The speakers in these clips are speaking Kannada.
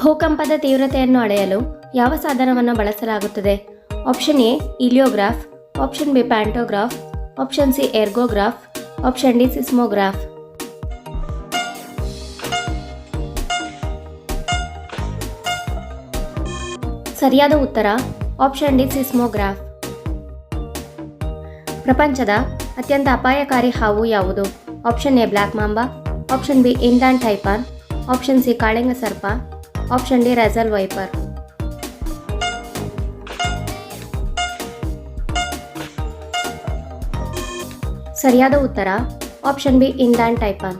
ಭೂಕಂಪದ ತೀವ್ರತೆಯನ್ನು ಅಳೆಯಲು ಯಾವ ಸಾಧನವನ್ನು ಬಳಸಲಾಗುತ್ತದೆ? Option A heliograph. Option B pantograph. Option C ergograph. Option D seismograph. ಸರಿಯಾದ ಉತ್ತರ ಆಪ್ಷನ್ ಡಿ ಸಿಸ್ಮೋಗ್ರಾಫ್. ಪ್ರಪಂಚದ ಅತ್ಯಂತ ಅಪಾಯಕಾರಿ ಹಾವು ಯಾವುದು? Option A black mamba. Option B inland taipan option C ಕಾಳಿಂಗ ಸರ್ಪ. ಆಪ್ಷನ್ ಡಿ ರೆಸಲ್ ವೈಪರ್ ಸರಿಯಾದ ಉತ್ತರ ಆಪ್ಷನ್ ಬಿ ಇಂಡಾನ್ ಟೈಪರ್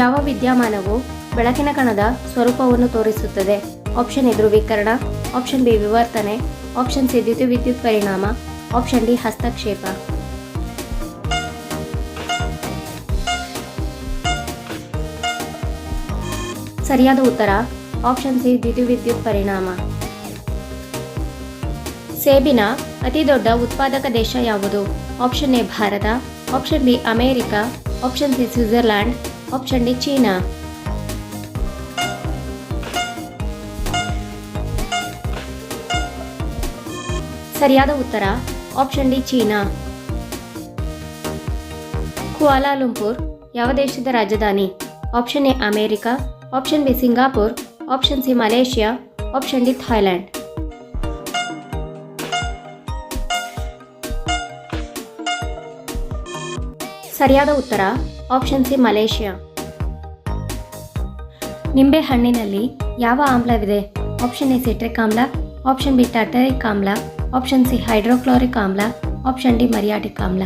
ಯಾವ ವಿದ್ಯಮಾನವು ಬೆಳಕಿನ ಕಣದ ಸ್ವರೂಪವನ್ನು ತೋರಿಸುತ್ತದೆ? ಆಪ್ಷನ್ ಎ ಧ್ರುವೀಕರಣ ಆಪ್ಷನ್ ಬಿ ವಿವರ್ತನೆ ಆಪ್ಷನ್ ಸಿ ದ್ಯುತಿವಿದ್ಯುತ್ ಪರಿಣಾಮ ಆಪ್ಷನ್ ಡಿ ಹಸ್ತಕ್ಷೇಪ. ಸರಿಯಾದ ಉತ್ತರ. ಆಪ್ಷನ್ ಸಿ ದ್ಯುತಿವಿದ್ಯುತ್ ಪರಿಣಾಮ. ಸೇಬಿನ ಅತಿ ದೊಡ್ಡ ಉತ್ಪಾದಕ ದೇಶ ಯಾವುದು? Option A Bharat. Option B America. Option C Switzerland. Option D China. ಸರಿಯಾದ ಉತ್ತರ. Option D China. Kuala Lumpur ಯಾವ ದೇಶದ ರಾಜಧಾನಿ? Option A America. Option B Singapore option C Malaysia option D Thailand ಸರಿಯಾದ ಉತ್ತರ ಆಪ್ಷನ್ ಸಿ ಮಲೇಷಿಯಾ ನಿಂಬೆ ಹಣ್ಣಿನಲ್ಲಿ ಯಾವ ಆಮ್ಲವಿದೆ? ಆಪ್ಷನ್ ಎ ಸಿಟ್ರಿಕ್ ಆಮ್ಲ. ಆಪ್ಷನ್ ಬಿ ಟರ್ಟರಿಕ್ ಆಮ್ಲ. ಆಪ್ಷನ್ ಸಿ ಹೈಡ್ರೋಕ್ಲೋರಿಕ್ ಆಮ್ಲ. ಆಪ್ಷನ್ ಡಿ ಮರಿಯಾಟಿಕ್ ಆಮ್ಲ.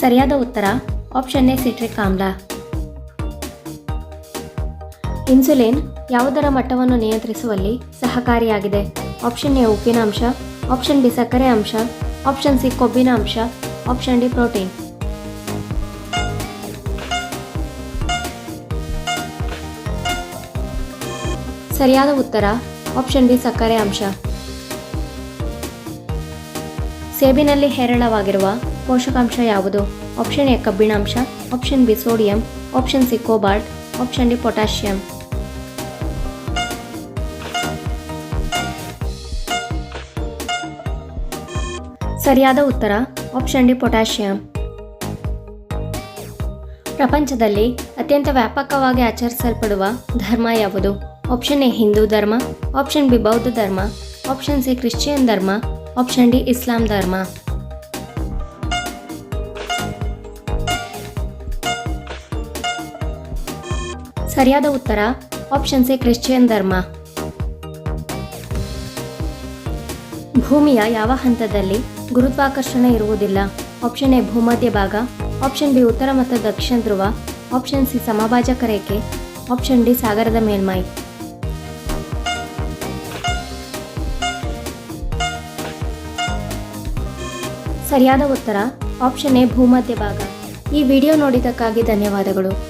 ಸರಿಯಾದ ಉತ್ತರ ಆಪ್ಷನ್ ಎ ಸಿಟ್ರಿಕ್ ಆಮ್ಲ. ಇನ್ಸುಲಿನ್ ಯಾವುದರ ಮಟ್ಟವನ್ನು ನಿಯಂತ್ರಿಸುವಲ್ಲಿ ಸಹಕಾರಿಯಾಗಿದೆ? ಆಪ್ಷನ್ ಎ ಉಪ್ಪಿನ ಅಂಶ ಆಪ್ಷನ್ ಬಿ ಸಕ್ಕರೆ ಅಂಶ ಆಪ್ಷನ್ ಸಿ ಕೊಬ್ಬಿನ ಅಂಶ ಆಪ್ಷನ್ ಡಿ ಪ್ರೋಟೀನ್. ಸರಿಯಾದ ಉತ್ತರ ಆಪ್ಷನ್ ಡಿ ಸಕ್ಕರೆ ಅಂಶ. ಸೇಬಿನಲ್ಲಿ ಹೇರಳವಾಗಿರುವ ಪೋಷಕಾಂಶ ಯಾವುದು? ಆಪ್ಷನ್ ಎ ಕಬ್ಬಿಣಾಂಶ option B sodium option C cobalt option D potassium. ಸರಿಯಾದ ಉತ್ತರ ಆಪ್ಷನ್ ಡಿ ಪೊಟ್ಯಾಷಿಯಂ. ಪ್ರಪಂಚದಲ್ಲಿ ಅತ್ಯಂತ ವ್ಯಾಪಕವಾಗಿ ಆಚರಿಸಲ್ಪಡುವ ಧರ್ಮ ಯಾವುದು? ಆಪ್ಷನ್ ಎ ಹಿಂದೂ ಧರ್ಮ ಆಪ್ಷನ್ ಬಿ ಬೌದ್ಧ ಧರ್ಮ ಆಪ್ಷನ್ ಸಿ ಕ್ರಿಶ್ಚಿಯನ್ ಧರ್ಮ ಆಪ್ಷನ್ ಡಿ ಇಸ್ಲಾಂ ಧರ್ಮ. ಸರಿಯಾದ ಉತ್ತರ ಆಪ್ಷನ್ ಸಿ ಕ್ರಿಶ್ಚಿಯನ್ ಧರ್ಮ. ಭೂಮಿಯ ಯಾವ ಹಂತದಲ್ಲಿ ಗುರುತ್ವಾಕರ್ಷಣೆ ಇರುವುದಿಲ್ಲ? ಆಪ್ಷನ್ ಎ ಭೂಮಧ್ಯ ಭಾಗ ಆಪ್ಷನ್ ಬಿ ಉತ್ತರ ಮತ್ತು ದಕ್ಷಿಣ ಧ್ರುವ ಆಪ್ಷನ್ ಸಿ ಸಮಭಾಜಕ ರೇಖೆ ಆಪ್ಷನ್ ಡಿ ಸಾಗರದ ಮೇಲ್ಮೈ. ಸರಿಯಾದ ಉತ್ತರ ಆಪ್ಷನ್ ಎ ಭೂಮಧ್ಯ ಭಾಗ. ಈ ವಿಡಿಯೋ ನೋಡಿದ್ದಕ್ಕಾಗಿ ಧನ್ಯವಾದಗಳು.